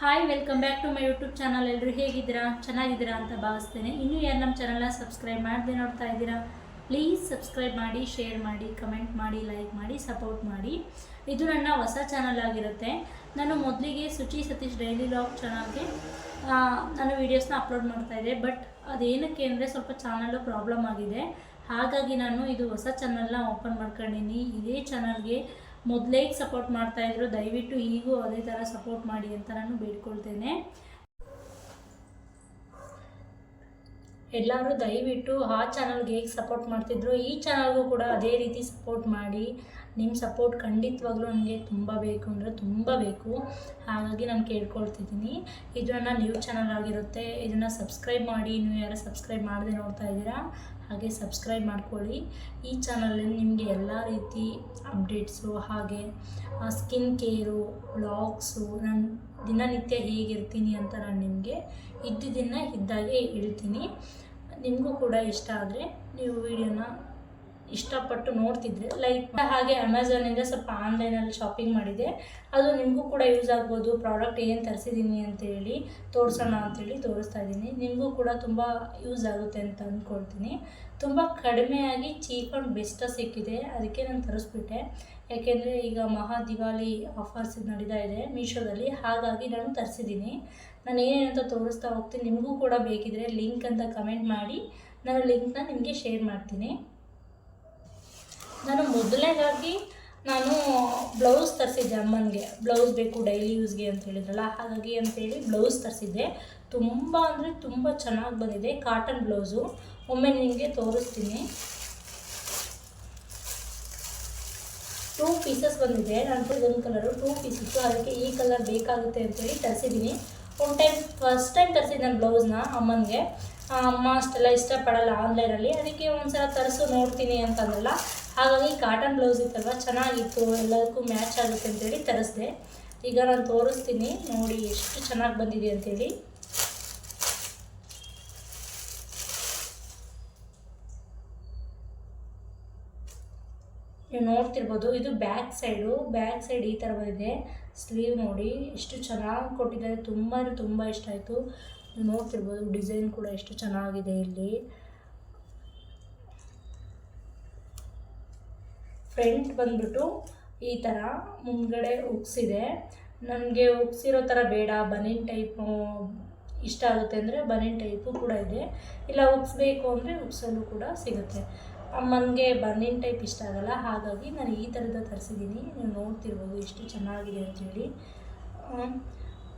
Hi welcome back to my YouTube channel ಎಲ್ಲರೂ ಹೇಗಿದ್ದೀರಾ? ಚೆನ್ನಾಗಿದ್ದೀರಾ ಅಂತ ಭಾವಿಸ್ತೇನೆ. ಇನ್ನೂ ಯಾರು ನಮ್ಮ ಚಾನಲ್ನ ಸಬ್ಸ್ಕ್ರೈಬ್ ಮಾಡದೆ ನೋಡ್ತಾ ಇದ್ದೀರಾ ಪ್ಲೀಸ್ ಸಬ್ಸ್ಕ್ರೈಬ್ ಮಾಡಿ ಶೇರ್ ಮಾಡಿ ಕಮೆಂಟ್ ಮಾಡಿ ಲೈಕ್ ಮಾಡಿ ಸಪೋರ್ಟ್ ಮಾಡಿ. ಇದು ನನ್ನ ಹೊಸ ಚಾನಲ್ ಆಗಿರುತ್ತೆ. ನಾನು ಮೊದಲಿಗೆ ಸುಚಿ ಸತೀಶ್ ಡೈಲಿ ಲಾಗ್ ಚಾನಲ್ಗೆ ನಾನು ವೀಡಿಯೋಸ್ನ ಅಪ್ಲೋಡ್ ಮಾಡ್ತಾ ಇದ್ದೆ. ಬಟ್ ಅದೇನಕ್ಕೆ ಅಂದರೆ ಸ್ವಲ್ಪ ಚಾನಲ್ಲು ಪ್ರಾಬ್ಲಮ್ ಆಗಿದೆ. ಹಾಗಾಗಿ ನಾನು ಇದು ಹೊಸ ಚಾನಲ್ನ ಓಪನ್ ಮಾಡ್ಕೊಂಡಿನಿ ಇದೇ ಚಾನಲ್ಗೆ ಮೊದಲೇ ಸಪೋರ್ಟ್ ಮಾಡ್ತಾಯಿದ್ರು ದಯವಿಟ್ಟು ಈಗೂ ಅದೇ ಥರ ಸಪೋರ್ಟ್ ಮಾಡಿ ಅಂತ ನಾನು ಬೇಡ್ಕೊಳ್ತೇನೆ. ಎಲ್ಲರೂ ದಯವಿಟ್ಟು ಆ ಚಾನಲ್ಗೆ ಹೇಗೆ ಸಪೋರ್ಟ್ ಮಾಡ್ತಿದ್ರು, ಈ ಚಾನಲ್ಗೂ ಕೂಡ ಅದೇ ರೀತಿ ಸಪೋರ್ಟ್ ಮಾಡಿ. ನಿಮ್ಮ ಸಪೋರ್ಟ್ ಖಂಡಿತವಾಗ್ಲೂ ನನಗೆ ತುಂಬ ಬೇಕು ಅಂದರೆ ತುಂಬ ಬೇಕು. ಹಾಗಾಗಿ ನಾನು ಕೇಳ್ಕೊಳ್ತಿದ್ದೀನಿ. ಇದು ನ್ಯೂ ಚಾನಲ್ ಆಗಿರುತ್ತೆ. ಇದನ್ನು ಸಬ್ಸ್ಕ್ರೈಬ್ ಮಾಡಿ. ನೀವು ಯಾರು ಸಬ್ಸ್ಕ್ರೈಬ್ ಮಾಡದೆ ನೋಡ್ತಾ ಇದ್ದೀರಾ, ಹಾಗೆ ಸಬ್ಸ್ಕ್ರೈಬ್ ಮಾಡ್ಕೊಳ್ಳಿ. ಈ ಚಾನಲಲ್ಲಿ ನಿಮಗೆ ಎಲ್ಲ ರೀತಿ ಅಪ್ಡೇಟ್ಸು ಹಾಗೆ ಸ್ಕಿನ್ ಕೇರು ಬ್ಲಾಗ್ಸು ನನ್ನ ದಿನನಿತ್ಯ ಹೇಗಿರ್ತೀನಿ ಅಂತ ನಾನು ನಿಮಗೆ ಇದ್ದಿದ್ದನ್ನು ಇದ್ದಾಗೆ ಹೇಳ್ತೀನಿ. ನಿಮಗೂ ಕೂಡ ಇಷ್ಟ ಆದರೆ ನೀವು ವಿಡಿಯೋನ ಇಷ್ಟಪಟ್ಟು ನೋಡ್ತಿದ್ರೆ ಲೈಕ್ ಹಾಗೆ ಅಮೆಝಾನಿಂದ ಸ್ವಲ್ಪ ಆನ್ಲೈನಲ್ಲಿ ಶಾಪಿಂಗ್ ಮಾಡಿದೆ. ಅದು ನಿಮಗೂ ಕೂಡ ಯೂಸ್ ಆಗ್ಬೋದು. ಪ್ರಾಡಕ್ಟ್ ಏನು ತರಿಸಿದ್ದೀನಿ ಅಂತೇಳಿ ತೋರಿಸೋಣ ಅಂತೇಳಿ ತೋರಿಸ್ತಾ ಇದ್ದೀನಿ. ನಿಮಗೂ ಕೂಡ ತುಂಬ ಯೂಸ್ ಆಗುತ್ತೆ ಅಂತ ಅಂದ್ಕೊಳ್ತೀನಿ ತುಂಬ ಕಡಿಮೆಯಾಗಿ ಚೀಪ್ ಆ್ಯಂಡ್ ಬೆಸ್ಟ್ ಸಿಕ್ಕಿದೆ. ಅದಕ್ಕೆ ನಾನು ತರಿಸ್ಬಿಟ್ಟೆ. ಯಾಕೆಂದರೆ ಈಗ ಮಹಾ ದಿವಾಲಿ ಆಫರ್ಸ್ ನಡೀತಾ ಇದೆ ಮೀಶೋದಲ್ಲಿ. ಹಾಗಾಗಿ ನಾನು ತರಿಸಿದ್ದೀನಿ ನಾನು ಏನೇನಂತ ತೋರಿಸ್ತಾ ಹೋಗ್ತೀನಿ. ನಿಮಗೂ ಕೂಡ ಬೇಕಿದ್ರೆ ಲಿಂಕ್ ಅಂತ ಕಮೆಂಟ್ ಮಾಡಿ. ನಾನು ಲಿಂಕ್ನ ನಿಮಗೆ ಶೇರ್ ಮಾಡ್ತೀನಿ. ನಾನು ಮೊದಲನೇದಾಗಿ ನಾನು ಬ್ಲೌಸ್ ತರಿಸಿದ್ದೆ ಅಮ್ಮನಿಗೆ. ಬ್ಲೌಸ್ ಬೇಕು ಡೈಲಿ ಯೂಸ್ಗೆ ಅಂತ ಹೇಳಿದ್ರಲ್ಲ, ಹಾಗಾಗಿ ಅಂತೇಳಿ ಬ್ಲೌಸ್ ತರಿಸಿದ್ದೆ. ತುಂಬ ಅಂದರೆ ತುಂಬ ಚೆನ್ನಾಗಿ ಬಂದಿದೆ ಕಾಟನ್ ಬ್ಲೌಸು ಒಮ್ಮೆ ನಿಮಗೆ ತೋರಿಸ್ತೀನಿ. ಟೂ ಪೀಸಸ್ ಬಂದಿದೆ, ನಾನು ಒಂದು ಕಲರು ಟೂ ಪೀಸಸ್ಸು ಅದಕ್ಕೆ ಈ ಕಲರ್ ಬೇಕಾಗುತ್ತೆ ಅಂತೇಳಿ ತರಿಸಿದ್ದೀನಿ. ಒನ್ ಟೈಮ್ ಫಸ್ಟ್ ಟೈಮ್ ತರಿಸಿದ್ದೆ ನಾನು ಬ್ಲೌಸ್ನ ಅಮ್ಮನಿಗೆ. ಅಮ್ಮ ಅಷ್ಟೆಲ್ಲ ಇಷ್ಟಪಡಲ್ಲ ಆನ್ಲೈನಲ್ಲಿ ಅದಕ್ಕೆ ಒಂದು ಸಲ ತರಿಸು ನೋಡ್ತೀನಿ ಅಂತಂದಲ್ಲ. ಹಾಗಾಗಿ ಕಾಟನ್ ಬ್ಲೌಸ್ ಇತ್ತಲ್ವ? ಚೆನ್ನಾಗಿತ್ತು. ಎಲ್ಲದಕ್ಕೂ ಮ್ಯಾಚ್ ಆಗುತ್ತೆ ಅಂತೇಳಿ ತರಿಸ್ದೆ. ಈಗ ನಾನು ತೋರಿಸ್ತೀನಿ. ನೋಡಿ ಎಷ್ಟು ಚೆನ್ನಾಗಿ ಬಂದಿದೆ ಅಂತೇಳಿ. ನೀವು ನೋಡ್ತಿರ್ಬೋದು, ಇದು ಬ್ಯಾಕ್ ಸೈಡು ಬ್ಯಾಕ್ ಸೈಡ್ ಈ ಥರ ಬಂದಿದೆ. ಸ್ಲೀವ್ ನೋಡಿ, ಎಷ್ಟು ಚೆನ್ನಾಗಿ ಕೊಟ್ಟಿದ್ದಾರೆ. ತುಂಬ ತುಂಬ ಇಷ್ಟ ಆಯಿತು. ನೋಡ್ತಿರ್ಬೋದು ಡಿಸೈನ್ ಕೂಡ ಎಷ್ಟು ಚೆನ್ನಾಗಿದೆ ಇಲ್ಲಿ. ಫ್ರಂಟ್ ಬಂದ್ಬಿಟ್ಟು ಈ ಥರ ಮುಂದ್ಗಡೆ ಉಗ್ಸಿದೆ. ನನಗೆ ಉಗ್ಸಿರೋ ಥರ ಬೇಡ, ಬನೀನ್ ಟೈಪು ಇಷ್ಟ ಆಗುತ್ತೆ ಅಂದರೆ ಬನೀನ್ ಟೈಪು ಕೂಡ ಇದೆ. ಇಲ್ಲ ಉಕ್ಸ್ಬೇಕು ಅಂದರೆ ಉಗ್ಸಲು ಕೂಡ ಸಿಗುತ್ತೆ. ಅಮ್ಮನಿಗೆ ಬನೀನ್ ಟೈಪ್ ಇಷ್ಟ ಆಗಲ್ಲ, ಹಾಗಾಗಿ ನಾನು ಈ ಥರದ ತರಿಸಿದ್ದೀನಿ. ನೀವು ನೋಡ್ತಿರ್ಬೋದು ಎಷ್ಟು ಚೆನ್ನಾಗಿದೆ ಅಂತೇಳಿ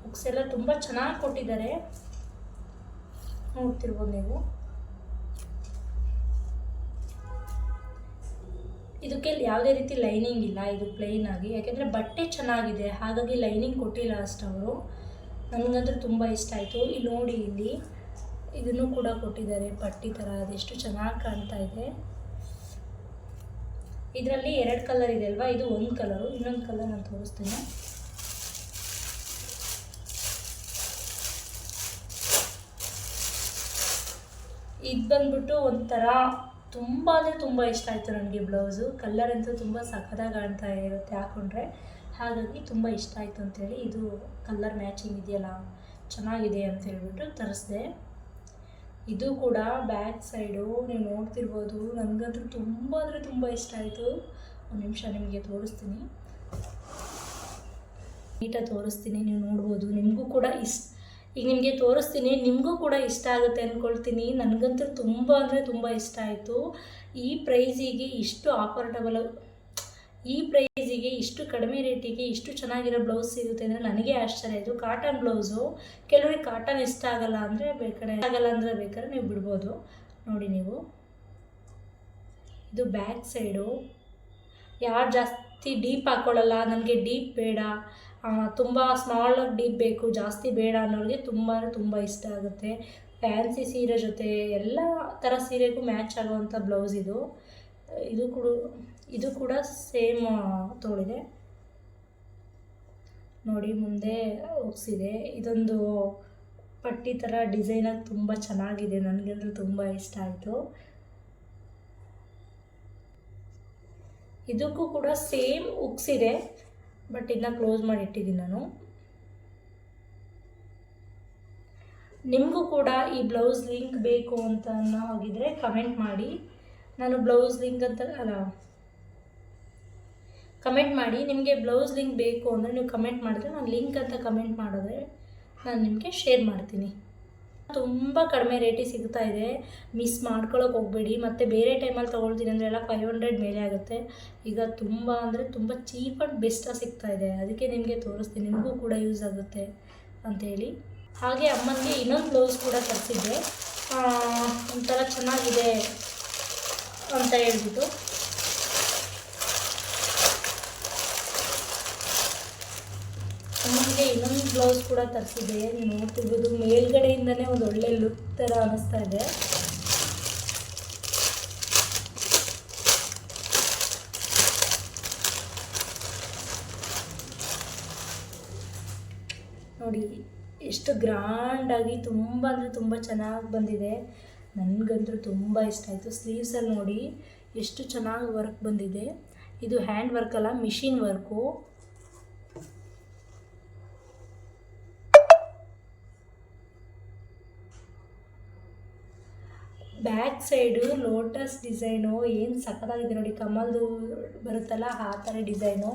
ಬುಕ್ಸ್ ಎಲ್ಲ ತುಂಬ ಚೆನ್ನಾಗಿ ಕೊಟ್ಟಿದ್ದಾರೆ. ನೋಡ್ತಿರ್ಬೋದು ನೀವು. ಇದಕ್ಕೆ ಯಾವುದೇ ರೀತಿ ಲೈನಿಂಗ್ ಇಲ್ಲ, ಇದು ಪ್ಲೈನ್ ಆಗಿ. ಯಾಕೆಂದರೆ ಬಟ್ಟೆ ಚೆನ್ನಾಗಿದೆ, ಹಾಗಾಗಿ ಲೈನಿಂಗ್ ಕೊಟ್ಟಿಲ್ಲ ಅಷ್ಟವರು ನನಗಂತೂ ತುಂಬ ಇಷ್ಟ ಆಯಿತು. ಇಲ್ಲಿ ನೋಡಿ ಇಲ್ಲಿ, ಇದನ್ನು ಕೂಡ ಕೊಟ್ಟಿದ್ದಾರೆ. ಪಟ್ಟಿ ಥರ ಅದೆಷ್ಟು ಚೆನ್ನಾಗಿ ಕಾಣ್ತಾ ಇದೆ. ಇದರಲ್ಲಿ ಎರಡು ಕಲರ್ ಇದೆ ಅಲ್ವಾ? ಇದು ಒಂದು ಕಲರು ಇನ್ನೊಂದು ಕಲರ್ ನಾನು ತೋರಿಸ್ತೇನೆ. ಇದು ಬಂದ್ಬಿಟ್ಟು ಒಂಥರ ತುಂಬ ಅಂದರೆ ತುಂಬ ಇಷ್ಟ ಆಯಿತು ನನಗೆ ಬ್ಲೌಸು. ಕಲ್ಲರ್ ಅಂತೂ ತುಂಬ ಸಖತ್ತಾಗಿ ಕಾಣ್ತಾ ಇರುತ್ತೆ ಹಾಕೊಂಡ್ರೆ. ಹಾಗಾಗಿ ತುಂಬ ಇಷ್ಟ ಆಯಿತು ಅಂತೇಳಿ ಇದು ಕಲ್ಲರ್ ಮ್ಯಾಚಿಂಗ್ ಇದೆಯಲ್ಲ, ಚೆನ್ನಾಗಿದೆ ಅಂತ ಹೇಳ್ಬಿಟ್ಟು ತರಿಸ್ದೆ. ಇದು ಕೂಡ ಬ್ಯಾಕ್ ಸೈಡು ನೀವು ನೋಡ್ತಿರ್ಬೋದು. ನನಗಂತೂ ತುಂಬ ಅಂದರೆ ತುಂಬ ಇಷ್ಟ ಆಯಿತು. ಒಂದು ನಿಮಿಷ ನಿಮಗೆ ತೋರಿಸ್ತೀನಿ. ನೀಟಾಗಿ ತೋರಿಸ್ತೀನಿ, ನೀವು ನೋಡ್ಬೋದು. ನಿಮಗೂ ಕೂಡ ಇಷ್ಟ ಈಗ ನಿಮಗೆ ತೋರಿಸ್ತೀನಿ, ನಿಮಗೂ ಕೂಡ ಇಷ್ಟ ಆಗುತ್ತೆ ಅಂದ್ಕೊಳ್ತೀನಿ ನನಗಂತೂ ತುಂಬ ಅಂದರೆ ತುಂಬ ಇಷ್ಟ ಆಯಿತು. ಈ ಪ್ರೈಸಿಗೆ ಇಷ್ಟು ಆಫರ್ಟಬಲ್ ಈ ಪ್ರೈಸಿಗೆ ಇಷ್ಟು ಕಡಿಮೆ ರೇಟಿಗೆ ಇಷ್ಟು ಚೆನ್ನಾಗಿರೋ ಬ್ಲೌಸ್ ಸಿಗುತ್ತೆ ಅಂದರೆ ನನಗೆ ಆಶ್ಚರ್ಯ. ಇದು ಕಾಟನ್ ಬ್ಲೌಸು ಕೆಲವರಿಗೆ ಕಾಟನ್ ಇಷ್ಟ ಆಗಲ್ಲ ಅಂದರೆ ಬೇಕಾದ್ರೆ ಆಗಲ್ಲ ಅಂದರೆ ಬೇಕಾದ್ರೆ ನೀವು ಬಿಡ್ಬೋದು. ನೋಡಿ ನೀವು. ಇದು ಬ್ಯಾಕ್ ಸೈಡು ಯಾರು ಜಾಸ್ತಿ ಡೀಪ್ ಹಾಕ್ಕೊಳ್ಳಲ್ಲ ನನಗೆ ಡೀಪ್ ಬೇಡ. ತುಂಬ ಸ್ಮಾಲ್ ಡೀಪ್ ಬೇಕು, ಜಾಸ್ತಿ ಬೇಡ ಅನ್ನೋರಿಗೆ ತುಂಬ ತುಂಬ ಇಷ್ಟ ಆಗುತ್ತೆ. ಫ್ಯಾನ್ಸಿ ಸೀರೆ ಜೊತೆ ಎಲ್ಲ ಥರ ಸೀರೆಗೂ ಮ್ಯಾಚ್ ಆಗುವಂಥ ಬ್ಲೌಸ್ ಇದು. ಇದು ಕೂಡ ಇದು ಕೂಡ ಸೇಮ್ ತೋಳಿದೆ. ನೋಡಿ ಮುಂದೆ ಹೋಗ್ಸಿದೆ ಇದೊಂದು ಪಟ್ಟಿ ಥರ ಡಿಸೈನಾಗಿ ತುಂಬ ಚೆನ್ನಾಗಿದೆ. ನನಗೆ ಅಂದರೆ ತುಂಬ ಇಷ್ಟ ಆಯಿತು. ಇದಕ್ಕೂ ಕೂಡ ಸೇಮ್ ಉಕ್ಸಿದೆ ಬಟ್ ಇದನ್ನ ಕ್ಲೋಸ್ ಮಾಡಿ ಇಟ್ಟಿದ್ದೀನಿ ನಾನು. ನಿಮಗೂ ಕೂಡ ಈ ಬ್ಲೌಸ್ ಲಿಂಕ್ ಬೇಕು ಅಂತ ಅನ್ನೋ ಹಾಗಿದ್ರೆ ಕಮೆಂಟ್ ಮಾಡಿ. ನಾನು ಬ್ಲೌಸ್ ಲಿಂಕ್ ಅಂತ, ಅಲ್ಲ ಕಮೆಂಟ್ ಮಾಡಿ. ನಿಮಗೆ ಬ್ಲೌಸ್ ಲಿಂಕ್ ಬೇಕು ಅಂದರೆ ನೀವು ಕಮೆಂಟ್ ಮಾಡಿದ್ರೆ ನಾನು ಲಿಂಕ್ ಅಂತ ಕಮೆಂಟ್ ಮಾಡಿದ್ರೆ ನಾನು ನಿಮಗೆ ಶೇರ್ ಮಾಡ್ತೀನಿ. ತುಂಬ ಕಡಿಮೆ ರೇಟಿಗೆ ಸಿಗ್ತಾ ಇದೆ. ಮಿಸ್ ಮಾಡ್ಕೊಳಕ್ಕೆ ಹೋಗಬೇಡಿ. ಮತ್ತು ಬೇರೆ ಟೈಮಲ್ಲಿ ತೊಗೊಳ್ತೀನಿ ಅಂದರೆ ಎಲ್ಲ ಫೈವ್ ಹಂಡ್ರೆಡ್ ಮೇಲೆ ಆಗುತ್ತೆ. ಈಗ ತುಂಬ ಅಂದರೆ ತುಂಬ ಚೀಪ್ ಆ್ಯಂಡ್ ಬೆಸ್ಟಾಗಿ ಸಿಗ್ತಾ ಇದೆ. ಅದಕ್ಕೆ ನಿಮಗೆ ತೋರಿಸ್ತೀನಿ. ನಿಮಗೂ ಕೂಡ ಯೂಸ್ ಆಗುತ್ತೆ ಅಂಥೇಳಿ ಹಾಗೆ ಅಮ್ಮನಿಗೆ ಇನ್ನೊಂದು ಬ್ಲೌಸ್ ಕೂಡ ತರಿಸಿದ್ದೆ. ಒಂಥರ ಚೆನ್ನಾಗಿದೆ ಅಂತ ಹೇಳ್ಬಿಟ್ಟು. ಅಮ್ಮನಿಗೆ ಇನ್ನೊಂದು ಬ್ಲೌಸ್ ಕೂಡ ತರಿಸಿದೆ ನೀವು ನೋಡ್ತಿರ್ಬೋದು. ಮೇಲ್ಗಡೆಯಿಂದನೇ ಒಂದು ಒಳ್ಳೆ ಲುಕ್ ಥರ ಅನ್ನಿಸ್ತಾ ಇದೆ. ನೋಡಿ, ಎಷ್ಟು ಗ್ರ್ಯಾಂಡಾಗಿ ತುಂಬ ಅಂದರೆ ತುಂಬ ಚೆನ್ನಾಗಿ ಬಂದಿದೆ. ನನಗಂತೂ ತುಂಬ ಇಷ್ಟ ಆಯಿತು. ಸ್ಲೀವ್ಸಲ್ಲಿ ನೋಡಿ, ಎಷ್ಟು ಚೆನ್ನಾಗಿ ವರ್ಕ್ ಬಂದಿದೆ. ಇದು ಹ್ಯಾಂಡ್ ವರ್ಕ್ ಅಲ್ಲ machine work back side lotus design ಏನು ಸಖತ್ತಾಗಿದೆ ನೋಡಿ, ಕಮಲ್ದು ಬರುತ್ತಲ್ಲ ಆ ಥರ ಡಿಸೈನು.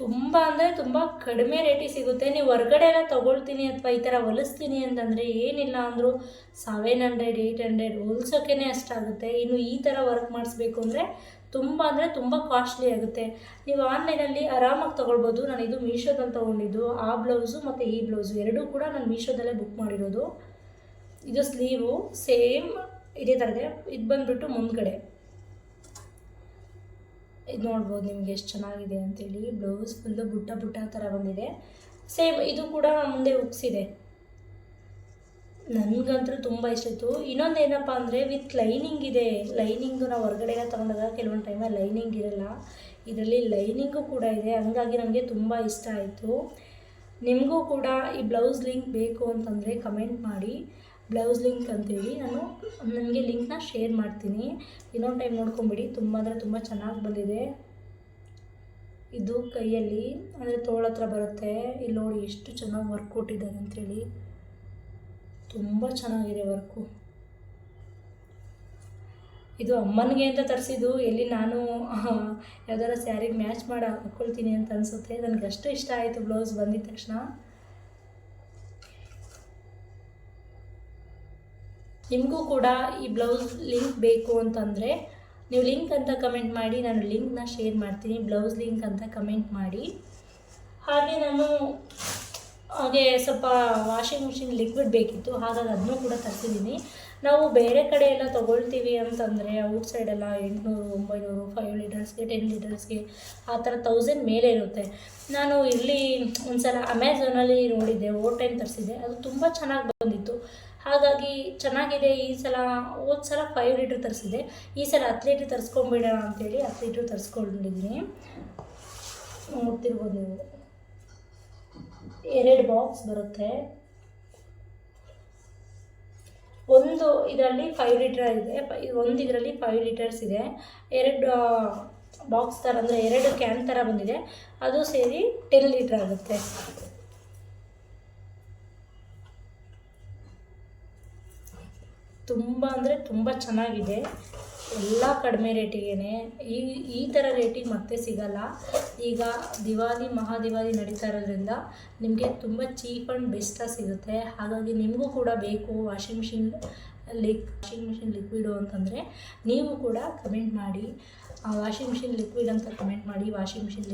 ತುಂಬ ಅಂದರೆ ತುಂಬ ಕಡಿಮೆ ರೇಟಿಗೆ ಸಿಗುತ್ತೆ. ನೀವು ಹೊರ್ಗಡೆ ಎಲ್ಲ ತೊಗೊಳ್ತೀನಿ ಅಥವಾ ಈ ಥರ ಹೊಲಿಸ್ತೀನಿ ಅಂತಂದರೆ ಏನಿಲ್ಲ ಅಂದರೂ ಸೆವೆನ್ ಹಂಡ್ರೆಡ್ ಏಯ್ಟ್ ಹಂಡ್ರೆಡ್ ಹೊಲ್ಸೋಕ್ಕೇ ಅಷ್ಟಾಗುತ್ತೆ. ಇನ್ನು ಈ ಥರ ವರ್ಕ್ ಮಾಡಿಸ್ಬೇಕು ಅಂದರೆ ತುಂಬ ಅಂದರೆ ತುಂಬ ಕಾಸ್ಟ್ಲಿ ಆಗುತ್ತೆ. ನೀವು ಆನ್ಲೈನಲ್ಲಿ ಆರಾಮಾಗಿ ತೊಗೊಳ್ಬೋದು. ನಾನು ಇದು ಮೀಶೋದಲ್ಲಿ ತೊಗೊಂಡಿದ್ದು. ಆ ಬ್ಲೌಸು ಮತ್ತು ಈ ಬ್ಲೌಸು ಎರಡೂ ಕೂಡ ನಾನು ಮೀಶೋದಲ್ಲೇ ಬುಕ್ ಮಾಡಿರೋದು. ಇದು ಸ್ಲೀವು ಸೇಮ್ ಇದೇ ಥರದೇ ಇದು ಬಂದುಬಿಟ್ಟು ಮುಂದ್ಗಡೆ. ಇದು ನೋಡ್ಬೋದು ನಿಮ್ಗೆ ಎಷ್ಟು ಚೆನ್ನಾಗಿದೆ ಅಂತೇಳಿ. ಬ್ಲೌಸ್ ಫುಲ್ಲು ಬುಟ್ಟ ಬುಟ್ಟ ಥರ ಬಂದಿದೆ. ಸೇಮ್ ಇದು ಕೂಡ ಮುಂದೆ ಉಕ್ಸಿದೆ ನನಗಂತೂ ತುಂಬ ಇಷ್ಟ ಆಯಿತು. ಇನ್ನೊಂದು ಏನಪ್ಪ ಅಂದರೆ ವಿತ್ ಲೈನಿಂಗ್ ಇದೆ. ಲೈನಿಂಗು ನಾವು ಹೊರಗಡೆ ಎಲ್ಲ ತೊಗೊಂಡಾಗ ಕೆಲವೊಂದು ಟೈಮಲ್ಲಿ ಲೈನಿಂಗ್ ಇರಲ್ಲ. ಇದರಲ್ಲಿ ಲೈನಿಂಗು ಕೂಡ ಇದೆ. ಹಂಗಾಗಿ ನನಗೆ ತುಂಬ ಇಷ್ಟ ಆಯಿತು. ನಿಮಗೂ ಕೂಡ ಈ ಬ್ಲೌಸ್ ಲಿಂಕ್ ಬೇಕು ಅಂತಂದರೆ ಕಮೆಂಟ್ ಮಾಡಿ. ಬ್ಲೌಸ್ ಲಿಂಕ್ ಅಂತೇಳಿ ನಾನು ನನಗೆ ಲಿಂಕ್ನ ಶೇರ್ ಮಾಡ್ತೀನಿ. ಇನ್ನೊಂದು ಟೈಮ್ ನೋಡ್ಕೊಂಬಿಡಿ. ತುಂಬ ಅಂದರೆ ತುಂಬ ಚೆನ್ನಾಗಿ ಬಂದಿದೆ. ಇದು ಕೈಯಲ್ಲಿ, ಅಂದರೆ ತೋಳತ್ರ ಬರುತ್ತೆ. ಇಲ್ಲಿ ನೋಡಿ ಎಷ್ಟು ಚೆನ್ನಾಗಿ ವರ್ಕ್ ಕೊಟ್ಟಿದ್ದಾರೆ ಅಂಥೇಳಿ ತುಂಬ ಚೆನ್ನಾಗಿದೆ ವರ್ಕು. ಇದು ಅಮ್ಮನಿಗೆ ಅಂತ ತರಿಸಿದ್ದು, ಎಲ್ಲಿ ನಾನು ಯಾವ್ದಾರ ಸ್ಯಾರಿಗೆ ಮ್ಯಾಚ್ ಮಾಡಿ ಹಾಕ್ಕೊಳ್ತೀನಿ ಅಂತ ಅನಿಸುತ್ತೆ. ನನಗೆ ಅಷ್ಟು ಇಷ್ಟ ಆಯಿತು ಬ್ಲೌಸ್ ಬಂದಿದ ತಕ್ಷಣ. ನಿಮಗೂ ಕೂಡ ಈ ಬ್ಲೌಸ್ ಲಿಂಕ್ ಬೇಕು ಅಂತಂದರೆ, ನೀವು ಲಿಂಕ್ ಅಂತ ಕಮೆಂಟ್ ಮಾಡಿ, ನಾನು ಲಿಂಕ್ನ ಶೇರ್ ಮಾಡ್ತೀನಿ, ಬ್ಲೌಸ್ ಲಿಂಕ್ ಅಂತ ಕಮೆಂಟ್ ಮಾಡಿ. ಹಾಗೆ ನಾನು ಹಾಗೆ ಸ್ವಲ್ಪ ವಾಷಿಂಗ್ ಮಿಷಿನ್ ಲಿಕ್ವಿಡ್ ಬೇಕಿತ್ತು, ಹಾಗಾಗಿ ಅದನ್ನೂ ಕೂಡ ತರಿಸಿದ್ದೀನಿ ನಾವು ಬೇರೆ ಕಡೆ ಎಲ್ಲ ತೊಗೊಳ್ತೀವಿ ಅಂತಂದರೆ ಔಟ್ ಸೈಡೆಲ್ಲ ಎಂಟುನೂರು, ಒಂಬೈನೂರು ಫೈವ್ ಲೀಟರ್ಸ್ಗೆ ಟೆನ್ ಲೀಟರ್ಸ್ಗೆ ಆ ಥರ ತೌಸಂಡ್ ಮೇಲೆ ಇರುತ್ತೆ. ನಾನು ಇಲ್ಲಿ ಒಂದು ಸಲ ಅಮೆಝಾನಲ್ಲಿ ನೋಡಿದ್ದೆ ಓ ಟೈಮ್ ತರಿಸಿದ್ದೆ. ಅದು ತುಂಬ ಚೆನ್ನಾಗಿ ಬಂದಿತ್ತು. ಹಾಗಾಗಿ ಚೆನ್ನಾಗಿದೆ, ಈ ಸಲ ಹೋದ ಸಲ ಫೈವ್ ಲೀಟ್ರ್ ತರಿಸಿದೆ ಈ ಸಲ ಹತ್ತು ಲೀಟ್ರ್ ತರಿಸ್ಕೊಂಬಿಡೋಣ ಅಂತೇಳಿ ಹತ್ತು ಲೀಟ್ರ್ ತರಿಸ್ಕೊಂಡಿದ್ದೀನಿ. ನೋಡ್ತಿರ್ಬೋದು ನೀವು. ಎರಡು ಬಾಕ್ಸ್ ಬರುತ್ತೆ. ಒಂದು ಇದರಲ್ಲಿ ಫೈವ್ ಲೀಟರ್ ಇದೆ. ಒಂದು ಇದರಲ್ಲಿ ಫೈವ್ ಲೀಟರ್ಸ್ ಇದೆ. ಎರಡು ಬಾಕ್ಸ್ ಥರ ಅಂದರೆ ಎರಡು ಕ್ಯಾನ್ ಥರ ಬಂದಿದೆ. ಅದು ಸೇರಿ ಟೆನ್ ಲೀಟ್ರ್ ಆಗುತ್ತೆ. ತುಂಬ ಅಂದರೆ ತುಂಬ ಚೆನ್ನಾಗಿದೆ. ಎಲ್ಲ ಕಡಿಮೆ ರೇಟಿಗೆ ಈ ಈ ಥರ ರೇಟಿಗೆ ಮತ್ತೆ ಸಿಗಲ್ಲ. ಈಗ ದಿವಾಲಿ ಮಹಾದಿವಾಲಿ ನಡೀತಾ ಇರೋದ್ರಿಂದ ನಿಮಗೆ ತುಂಬ ಚೀಪ್ ಆ್ಯಂಡ್ ಬೆಸ್ಟಾಗಿ ಸಿಗುತ್ತೆ. ಹಾಗಾಗಿ ನಿಮಗೂ ಕೂಡ ಬೇಕು ವಾಷಿಂಗ್ ಮಿಷಿನ್, ಲಿಕ್, ವಾಷಿಂಗ್ ಮಿಷಿನ್ ಲಿಕ್ವಿಡು ಅಂತಂದರೆ ನೀವು ಕೂಡ ಕಮೆಂಟ್ ಮಾಡಿ. ವಾಷಿಂಗ್ ಮಿಷಿನ್ ಲಿಕ್ವಿಡ್ ಅಂತ ಕಮೆಂಟ್ ಮಾಡಿ, ವಾಷಿಂಗ್ ಮಿಷಿನ್